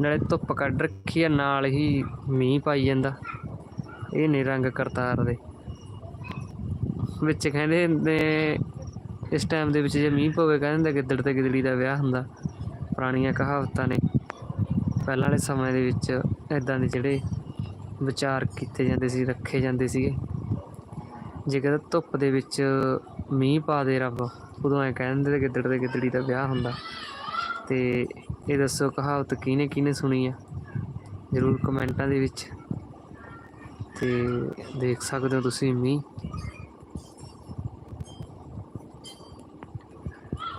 ਨਾਲੇ ਧੁੱਪ ਕੱਢ ਰੱਖੀ ਆ, ਨਾਲ ਹੀ ਮੀਂਹ ਪਾਈ ਜਾਂਦਾ। ਇਹ ਨੇ ਰੰਗ ਕਰਤਾਰ ਦੇ। ਵਿੱਚ ਕਹਿੰਦੇ ਨੇ ਇਸ ਟਾਈਮ ਦੇ ਵਿੱਚ ਜੇ ਮੀਂਹ ਪਵੇ, ਕਹਿੰਦੇ ਗਿੱਦੜ ਤੇ ਗਿੱਦੜੀ ਦਾ ਵਿਆਹ ਹੁੰਦਾ। ਪੁਰਾਣੀਆਂ ਕਹਾਵਤਾਂ ਨੇ। ਪਹਿਲਾਂ ਵਾਲੇ ਸਮੇਂ ਦੇ ਵਿੱਚ ਇਦਾਂ ਦੇ ਜਿਹੜੇ ਵਿਚਾਰ ਕੀਤੇ ਜਾਂਦੇ ਸੀ, ਰੱਖੇ ਜਾਂਦੇ ਸੀਗੇ। ਜੇ ਕਹਿੰਦਾ ਧੁੱਪ ਦੇ ਵਿੱਚ ਮੀਂਹ ਪਾ ਦੇ ਰੱਬ, ਉਦੋਂ ਐ ਕਹਿੰਦੇ ਤੇ ਗਿੱਦੜ ਤੇ ਗਿੱਦੜੀ ਦਾ ਵਿਆਹ ਹੁੰਦਾ। ਤੇ ਇਹ ਦੱਸੋ ਕਹਾਵਤ ਕਿਹਨੇ ਕਿਹਨੇ ਸੁਣੀ ਆ? ਜ਼ਰੂਰ ਕਮੈਂਟਾਂ ਦੇ ਵਿੱਚ ਤੇ ਦੇਖ ਸਕਦੇ ਹੋ ਤੁਸੀਂ ਮੀਂਹ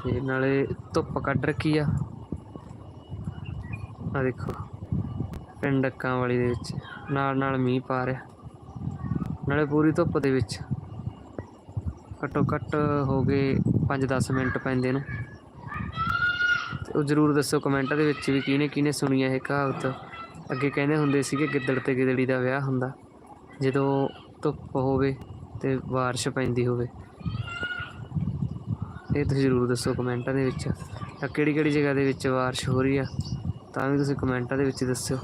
ਤੇ ਨਾਲੇ ਧੁੱਪ ਕੱਢ ਰੱਖੀ ਆ। ਆ ਦੇਖੋ, ਪਿੰਡ ਅੱਕਾਂ ਵਾਲੀ ਦੇ ਵਿੱਚ ਨਾਲ ਨਾਲ ਮੀਂਹ ਪਾ ਰਿਹਾ। ਨਾਲੇ ਪੂਰੀ ਧੁੱਪ ਦੇ ਵਿੱਚ। ਘੱਟੋ ਘੱਟ ਹੋ ਗਏ 5-10 ਮਿੰਟ ਪੈਂਦੇ ਨੂੰ। ਤੇ ਉਹ ਜ਼ਰੂਰ ਦੱਸੋ ਕਮੈਂਟਾਂ ਦੇ ਵਿੱਚ ਵੀ ਕਿਹਨੇ ਕਿਹਨੇ ਸੁਣੀ ਇਹ ਕਹਾਵਤ। ਅੱਗੇ ਕਹਿੰਦੇ ਹੁੰਦੇ ਸੀਗੇ ਗਿੱਦੜ ਤੇ ਗਿੱਦੜੀ ਦਾ ਵਿਆਹ ਹੁੰਦਾ। ਜਦੋਂ ਧੁੱਪ ਹੋਵੇ ਤੇ ਬਾਰਿਸ਼ ਪੈਂਦੀ ਹੋਵੇ। ਇਹ ਤੁਸੀਂ ਜ਼ਰੂਰ ਦੱਸੋ ਕਮੈਂਟਾਂ ਦੇ ਵਿੱਚ। ਤਾਂ ਕਿਹੜੀ ਕਿਹੜੀ ਜਗ੍ਹਾ ਦੇ ਵਿੱਚ ਬਾਰਿਸ਼ ਹੋ ਰਹੀ ਆ, ਤਾਂ ਵੀ ਤੁਸੀਂ ਕਮੈਂਟਾਂ ਦੇ ਵਿੱਚ ਦੱਸਿਓ।